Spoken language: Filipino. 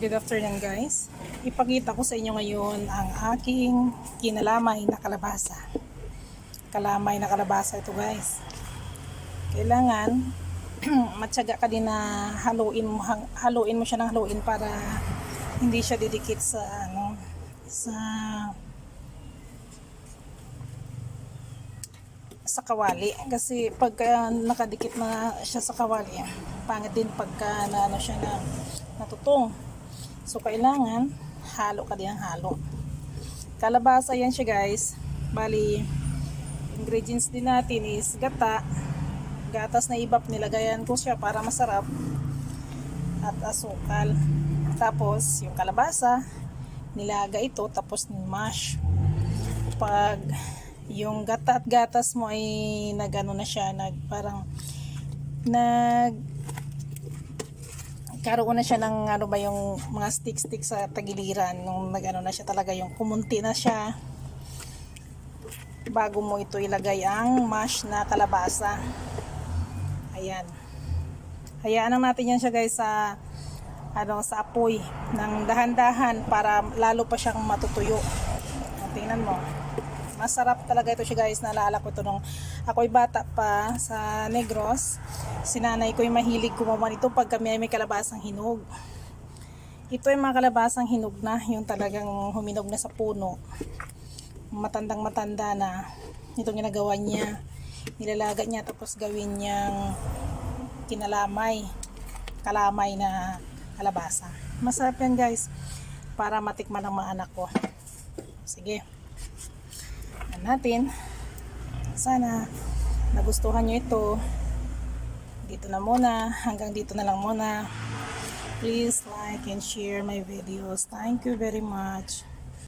Good afternoon guys. Ipakita ko sa inyo ngayon ang aking kinalamay na kalabasa. Kalamay na kalabasa ito guys. Kailangan matyaga ka din na haluin mo, haluin mo siya ng haluin para hindi siya didikit sa ano sa sa kawali kasi pagka nakadikit na siya sa kawali pangit din pagka na ano siya na natutong so kailangan halo ka din ang halo. Kalabasa yan siya guys. Bali ingredients din natin is gata. Gatas na ibap nilagayan ko siya para masarap. At asukal. Tapos yung kalabasa nilaga ito tapos mash pag yung gata at gatas mo ay nagano na siya nag parang nag karoon na siya ng ano ba yung mga stick stick sa tagiliran nung nagano na siya talaga yung kumunti na siya. Bago mo ito ilagay ang mash na kalabasa. Ayan. Hayaan lang natin yan siya guys sa ano sa apoy ng dahan-dahan para lalo pa siyang matutuyo. Tingnan mo masarap talaga ito siya guys. Naalala ko ito nung ako'y bata pa sa Negros. Sinanay ko yung mahilig gumawa nito pag kami ay may kalabasang hinog. Ito yung mga kalabasang hinog na. Yung talagang huminog na sa puno. Matandang matanda na. Itong ginagawa niya nilalaga niya tapos gawin niyang kinalamay kalamay na kalabasa. Masarap yan guys para matikman ng mga anak ko. Sige Natin. Sana nagustuhan nyo ito. Dito na muna. Hanggang dito na lang muna. Please like and share my videos. Thank you very much.